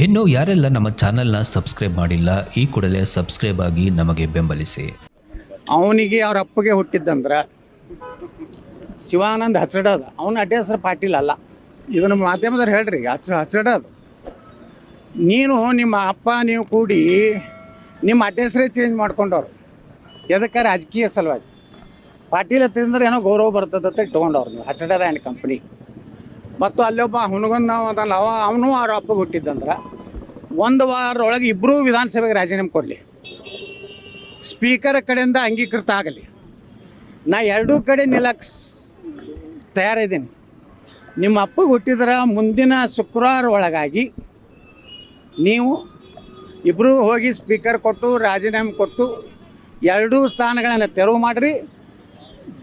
ಇನ್ನು ಯಾರೆಲ್ಲ ನಮ್ಮ ಚಾನೆಲ್ನ ಸಬ್ಸ್ಕ್ರೈಬ್ ಮಾಡಿಲ್ಲ, ಈ ಕೂಡಲೇ ಸಬ್ಸ್ಕ್ರೈಬ್ ಆಗಿ ನಮಗೆ ಬೆಂಬಲಿಸಿ. ಅವನಿಗೆ ಅವ್ರ ಅಪ್ಪಗೆ ಹುಟ್ಟಿದ್ದಂದ್ರೆ ಶಿವಾನಂದ್ ಹಚ್ಚಡೋದು ಅವನ ಅಡ್ಡ ಹೆಸರು ಪಾಟೀಲ್ ಅಲ್ಲ. ಇದನ್ನು ಮಾಧ್ಯಮದವ್ರು ಹೇಳ್ರಿ ಹಚ್ಚ ಹಚ್ಚಡೋದು ನೀನು ನಿಮ್ಮ ಅಪ್ಪ, ನೀವು ಕೂಡಿ ನಿಮ್ಮ ಅಡ್ಡ ಹೆಸರೇ ಚೇಂಜ್ ಮಾಡ್ಕೊಂಡವ್ರು. ಎದಕ್ಕೆ ರಾಜಕೀಯ ಸಲುವಾಗಿ. ಪಾಟೀಲ್ ಹತ್ತಿದ್ರೆ ಏನೋ ಗೌರವ ಬರ್ತದಂತ ಇಟ್ಕೊಂಡವ್ರು ನೀವು ಹಚ್ಚಡದ ಆ್ಯಂಡ್ ಕಂಪ್ನಿ ಮತ್ತು ಅಲ್ಲೊಬ್ಬ ನಾವು ಅದಲ್ಲ ಅವ ಅವನು ಅವ್ರ ಅಪ್ಪಗೆ ಹುಟ್ಟಿದ್ದಂದ್ರೆ ಒಂದು ವಾರದೊಳಗೆ ಇಬ್ಬರೂ ವಿಧಾನಸಭೆಗೆ ರಾಜೀನಾಮೆ ಕೊಡಲಿ. ಸ್ಪೀಕರ್ ಕಡೆಯಿಂದ ಅಂಗೀಕೃತ ಆಗಲಿ. ನಾ ಎರಡೂ ಕಡೆ ನಿಲ್ಲಕ್ಕೆ ತಯಾರಿದ್ದೀನಿ. ನಿಮ್ಮ ಅಪ್ಪಗೆ ಹುಟ್ಟಿದ್ರೆ ಮುಂದಿನ ಶುಕ್ರವಾರ ಒಳಗಾಗಿ ನೀವು ಇಬ್ಬರೂ ಹೋಗಿ ಸ್ಪೀಕರ್ ಕೊಟ್ಟು, ರಾಜೀನಾಮೆ ಕೊಟ್ಟು, ಎರಡೂ ಸ್ಥಾನಗಳನ್ನು ತೆರವು ಮಾಡಿರಿ.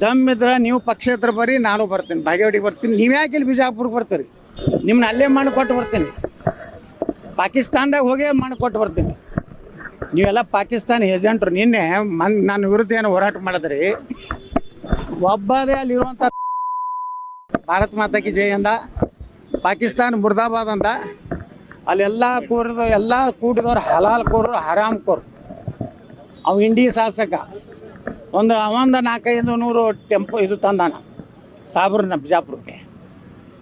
ದಮ್ ಇದ್ರೆ ನೀವು ಪಕ್ಷೇತರ ಬರ್ರಿ, ನಾನು ಬರ್ತೀನಿ. ಬಾಗೇವಾಡಿಗೆ ಬರ್ತೀನಿ. ನೀವು ಯಾಕೆ ಇಲ್ಲಿ ಬಿಜಾಪುರ್ಗೆ ಬರ್ತೀರಿ? ನಿಮ್ಮನ್ನ ಅಲ್ಲೇ ಮಣ್ಣು ಕೊಟ್ಟು ಬರ್ತೀನಿ. ಪಾಕಿಸ್ತಾನದಾಗ ಹೋಗಿ ಮಾಡಿ ಕೊಟ್ಟು ಬರ್ತೀನಿ. ನೀವೆಲ್ಲ ಪಾಕಿಸ್ತಾನ ಏಜೆಂಟ್ರು. ನಿನ್ನೆ ಮನ್ ನನ್ನ ವಿರುದ್ಧ ಏನು ಹೋರಾಟ ಮಾಡಿದ್ರಿ. ಒಬ್ಬರೇ ಅಲ್ಲಿರುವಂಥ ಭಾರತ್ ಮಾತಾ ಕಿ ಜೈ ಅಂದ. ಪಾಕಿಸ್ತಾನ ಮುರ್ದಾಬಾದ್ ಅಂದ. ಅಲ್ಲೆಲ್ಲ ಕೂರಿದ, ಎಲ್ಲ ಕೂಡಿದವ್ರು ಹಲಾಲ್ ಕೋರು ಹರಾಮ್ ಕೋರು ಅವು ಇಂಡಿ ಶಾಸಕ. ಒಂದು ಅವಂದ ನಾಲ್ಕೈದು ನೂರು ಟೆಂಪೋ ಇದು ತಂದಾನ ಸಾಬ್ರನ್ನ ಬಿಜಾಪುರಕ್ಕೆ.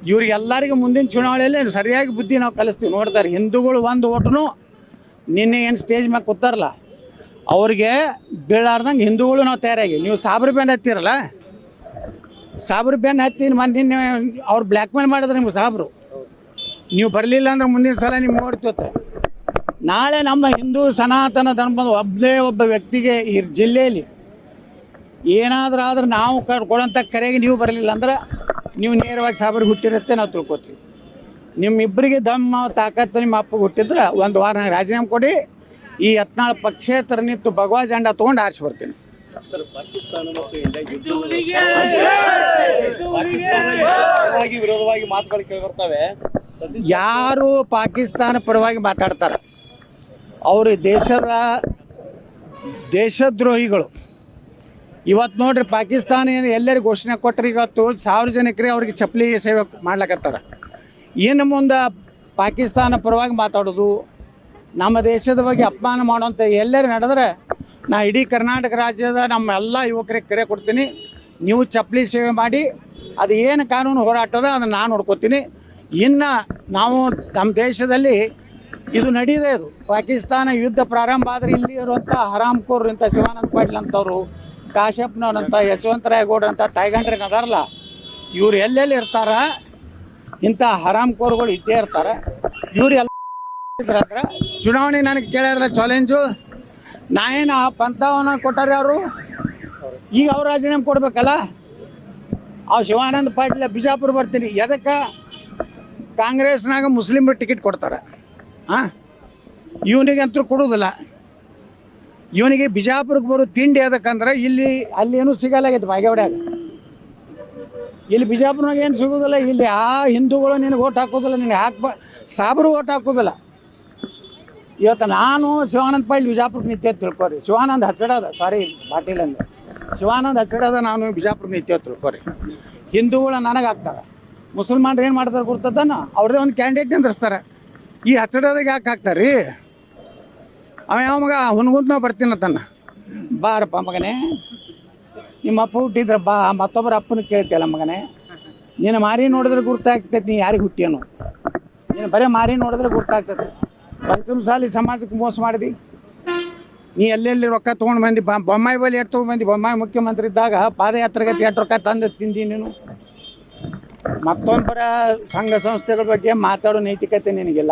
ಇವ್ರಿಗೆಲ್ಲರಿಗೂ ಮುಂದಿನ ಚುನಾವಣೆಯಲ್ಲಿ ಸರಿಯಾಗಿ ಬುದ್ಧಿ ನಾವು ಕಲಿಸ್ತೀವಿ. ನೋಡ್ತಾರೆ, ಹಿಂದೂಗಳು ಒಂದು ಓಟನು ನಿನ್ನೆ ಏನು ಸ್ಟೇಜ್ ಮ್ಯಾಗ ಕೂತಾರಲ್ಲ, ಅವ್ರಿಗೆ ಬೀಳಾರ್ದಂಗೆ ಹಿಂದೂಗಳು ನಾವು ತಯಾರಾಗಿ ನೀವು ಸಾಬ್ರ ಬೆನ್ ಹತ್ತಿರಲ್ಲ ಸಾಬ್ರ ಬೆನ್ ಹತ್ತಿ ಮಂದಿ ಅವ್ರು ಬ್ಲ್ಯಾಕ್ ಮೇಲ್ ಮಾಡಿದ್ರೆ ನಿಮ್ಗೆ ಸಾಬ್ರು. ನೀವು ಬರಲಿಲ್ಲ ಅಂದ್ರೆ ಮುಂದಿನ ಸಲ ನಿಮ್ಗೆ ನೋಡ್ತೀವತ್ತೆ ನಾಳೆ ನಮ್ಮ ಹಿಂದೂ ಸನಾತನ ಧರ್ಮದ ಒಬ್ಬನೇ ಒಬ್ಬ ವ್ಯಕ್ತಿಗೆ ಈ ಜಿಲ್ಲೆಯಲ್ಲಿ ಏನಾದರೂ ಆದ್ರೆ ನಾವು ಕ ಕೊಡೋಂಥ ಕರೆಗೆ ನೀವು ಬರಲಿಲ್ಲ ಅಂದ್ರೆ ನೀವು ನೇರವಾಗಿ ಸಾಬ್ರಿಗೆ ಹುಟ್ಟಿರುತ್ತೆ ನಾವು ತಿಳ್ಕೊತೀವಿ. ನಿಮ್ಮಿಬ್ಬರಿಗೆ ದಮ್ಮ ತಾಕತ್ತು ನಿಮ್ಮ ಅಪ್ಪಗೆ ಹುಟ್ಟಿದ್ರೆ ಒಂದು ವಾರ ನಂಗೆ ರಾಜೀನಾಮೆ ಕೊಡಿ ಈ ಹತ್ನಾಳು ಪಕ್ಷೇತರ ನಿಂತು ಭಗವಾ ಜಂಡ ತೊಗೊಂಡು ಆರಿಸಿ ಬರ್ತೀನಿ. ಸರ್ ಪಾಕಿಸ್ತಾನ ಮತ್ತು ಇಂಡಿಯಾ ಯುದ್ಧ ಪಾಕಿಸ್ತಾನ ವಿರೋಧವಾಗಿ ಮಾತುಗಳು ಕೇಳಿ ಬರ್ತವೆ ಯಾರು ಪಾಕಿಸ್ತಾನ ಪರವಾಗಿ ಮಾತಾಡ್ತಾರೆ? ಅವರು ದೇಶದ ದೇಶದ್ರೋಹಿಗಳು. ಇವತ್ತು ನೋಡ್ರಿ ಪಾಕಿಸ್ತಾನ ಏನು ಎಲ್ಲರಿಗೂ ಘೋಷಣೆ ಕೊಟ್ಟರೆ ಇವತ್ತು ಜನಕ್ಕೆ ಅವ್ರಿಗೆ ಚಪ್ಪಲಿ ಸೇವೆ ಮಾಡ್ಲಕತ್ತಾರ. ಏನು ಮುಂದೆ ಪಾಕಿಸ್ತಾನ ಪರವಾಗಿ ಮಾತಾಡೋದು, ನಮ್ಮ ದೇಶದ ಬಗ್ಗೆ ಅಪಮಾನ ಮಾಡುವಂಥ ಎಲ್ಲರೂ ನಡೆದ್ರೆ ನಾ ಇಡೀ ಕರ್ನಾಟಕ ರಾಜ್ಯದ ನಮ್ಮ ಎಲ್ಲ ಯುವಕರಿಗೆ ಕರೆ ಕೊಡ್ತೀನಿ. ನೀವು ಚಪ್ಪಲಿ ಸೇವೆ ಮಾಡಿ, ಅದು ಏನು ಕಾನೂನು ಹೋರಾಟದ ಅದನ್ನು ನಾನು ನೋಡ್ಕೊತೀನಿ. ಇನ್ನು ನಾವು ನಮ್ಮ ದೇಶದಲ್ಲಿ ಇದು ನಡೀದೇ ಇದು ಪಾಕಿಸ್ತಾನ ಯುದ್ಧ ಪ್ರಾರಂಭ ಆದರೆ ಇಲ್ಲಿ ಇರುವಂಥ ಹರಾಮ್ಕೋರ್ ಇಂಥ ಶಿವಾನಂದ ಪಾಟೀಲ್ ಅಂತವ್ರು ಕಾಶ್ಯಪ್ನವ್ರಂಥ ಯಶವಂತರಾಯ ಅಂತ ತಾಯ್ಗಂಡ್ರಿಗೆ ಅದಾರಲ್ಲ, ಇವ್ರು ಎಲ್ಲೆಲ್ಲಿ ಇರ್ತಾರ? ಇಂಥ ಹರಾಮ್ಕೋರ್ಗಳು ಇದ್ದೇ ಇರ್ತಾರೆ. ಇವ್ರು ಎಲ್ಲ ಚುನಾವಣೆ ನನಗೆ ಕೇಳ್ಯಾರಲ್ಲ, ಚಾಲೆಂಜು? ನಾ ಏನು ಪಂಥವನ್ನ ಕೊಟ್ಟಾರೆ ಅವರು ಈಗ ಅವ್ರ ರಾಜೀನಾಮೆ ಕೊಡ್ಬೇಕಲ್ಲ? ಆ ಶಿವಾನಂದ ಪಾಟೀಲ, ಬಿಜಾಪುರ ಬರ್ತೀನಿ. ಎದಕ್ಕೆ? ಕಾಂಗ್ರೆಸ್ನಾಗ ಮುಸ್ಲಿಮ್ರು ಟಿಕೆಟ್ ಕೊಡ್ತಾರೆ. ಹಾಂ ಇವನಿಗಂತೂ ಕೊಡೋದಿಲ್ಲ. ಇವನಿಗೆ ಬಿಜಾಪುರಕ್ಕೆ ಬರೋ ತಿಂಡಿ ಅದಕ್ಕಂದ್ರೆ ಇಲ್ಲಿ ಅಲ್ಲಿ ಏನು ಸಿಗಲಾಗೈತೆ ಬಾಗೇವಾಡ್ಯಾಗ ಇಲ್ಲಿ ಬಿಜಾಪುರನಾಗ ಏನು ಸಿಗೋದಿಲ್ಲ, ಇಲ್ಲಿ ಆ ಹಿಂದೂಗಳು ನಿನಗೆ ಓಟ್ ಹಾಕೋದಿಲ್ಲ, ನಿನಗೆ ಹಾಕ್ಬ ಸಾಬ್ರು ಓಟ್ ಹಾಕೋದಿಲ್ಲ. ಇವತ್ತು ನಾನು ಶಿವಾನಂದ ಪಾಟೀಲ್ ಬಿಜಾಪುರಕ್ಕೆ ನಿತ್ಯ ತಿಳ್ಕೊರಿ. ಶಿವಾನಂದ್ ಹಚ್ಚಡದ ಸಾರಿ ಪಾಟೀಲ್ ಅಂದ್ರೆ ಶಿವಾನಂದ ಹಚ್ಚಡದ, ನಾನು ಬಿಜಾಪುರಕ್ಕೆ ನಿತ್ಯ ತಿಳ್ಕೊರಿ. ಹಿಂದೂಗಳು ನನಗೆ ಹಾಕ್ತಾರೆ. ಮುಸಲ್ಮಾನ್ರು ಏನು ಮಾಡ್ತಾರೆ ಗುರ್ತದನ ಅವ್ರದ್ದೇ ಒಂದು ಕ್ಯಾಂಡಿಡೇಟ್ ನಿಂದ್ರಿಸ್ತಾರೆ. ಈ ಹಚ್ಚಡದಾಗ ಯಾಕೆ ಹಾಕ್ತಾರೆ? ರೀ ಅವ ಯಾವ ಮಗ? ಹುನ್ಗುಂತ ಬರ್ತೀನತ್ತನ್ನ ಬಾರಪ್ಪ ಮಗನೇ. ನಿಮ್ಮ ಅಪ್ಪ ಹುಟ್ಟಿದ್ರ ಬಾ, ಮತ್ತೊಬ್ಬರ ಅಪ್ಪನ ಕೇಳ್ತಿಯಲ್ಲ ಮಗನೇ. ನೀನು ಮಾರಿ ನೋಡಿದ್ರೆ ಗುರ್ತಾಗ್ತೈತಿ, ನೀ ಯಾರಿಗೆ ಹುಟ್ಟಿಯನು? ನೀನು ಬರೀ ಮಾರಿ ನೋಡಿದ್ರೆ ಗುರ್ತಾಗ್ತೈತಿ. ಪಂಚಮಸಾಲಿ ಸಮಾಜಕ್ಕೆ ಮೋಸ ಮಾಡಿದಿ. ನೀ ಎಲ್ಲೆಲ್ಲಿ ರೊಕ್ಕ ತೊಗೊಂಡು ಬಂದು? ಬ ಬೊಮ್ಮಾಯಿ ಬಳಿ ಎಷ್ಟು ತೊಗೊಂಡು ಬೊಮ್ಮಾಯಿ ಮುಖ್ಯಮಂತ್ರಿ ಇದ್ದಾಗ ಪಾದಯಾತ್ರೆಗತಿ ಎಷ್ಟು ರೊಕ್ಕ ತಂದು ತಿಂದಿ ನೀನು? ಮತ್ತೊಬ್ಬರ ಸಂಘ ಸಂಸ್ಥೆಗಳ ಬಗ್ಗೆ ಮಾತಾಡೋ ನೈತಿಕತೆ ನಿನಗಿಲ್ಲ.